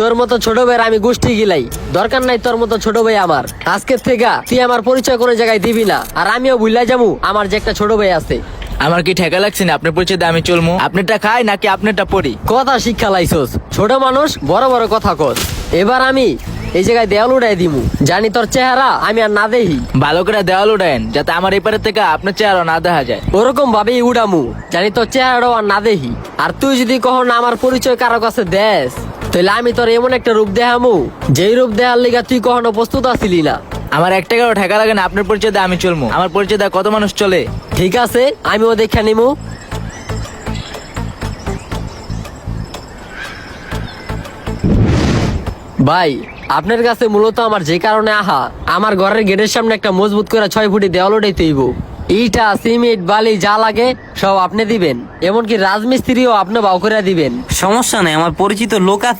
তোর মতো ছোট ভাইয়ের আমি গোষ্ঠী গিলাই। দরকার নাই তোর মতো ছোট ভাই আমার। আজকের থেকে তুই আমার পরিচয় কোনো জায়গায় দিবি না। আর আমিও ভুলাই যাব আমার যে একটা ছোট ভাই আছে। আমার কি ঠেকা লাগছে না? আপনার পরিচয় আমি চলমু। আপনারটা খাই নাকি আপনারটা পড়ি? কথা শিক্ষা লাইছস ছোট মানুষ বড় বড় কথা কর এবার আমি এই জায়গায় দেওয়াল উড়াই দিমু। জানি তোর চেহারা আমি আর না দেহি। ভালো করে দেওয়াল উঠায়েন যাতে আমার এই পারের থেকে আপনার চেহারা না দেখা যায়। ওরকম ভাবেই উড়ামু। জানি তোর চেহারাও আর না দেহি। আর তুই যদি কখনো আমার পরিচয় কারও কাছে দেস। তাহলে আমি তোর এমন একটা রূপ দেখামু যেই রূপ দেখার লিগা তুই কখনো প্রস্তুত আসিলি না। আমার এক টাকারও ঠেকা লাগে না আপনার পরিচয় দিয়ে আমি চলমু। আমার পরিচয় দিয়ে কত মানুষ চলে? ঠিক আছে আমিও দেখে নিমু। ভাই আপনার কাছে মূলত আমার যে কারণে আহা আমার ঘরের গেটের সামনে একটা মজবুত করে ছয় ফুটি দেওয়াল উঠাইতে হইব ইটা সিমেন্ট বালি যা লাগে সব আপনি দিবেন। এমনকি রাজমিস্ত্রিও আপনি বাউ করে দিবেন। সমস্যা নেই আমার পরিচিত লোক আছে।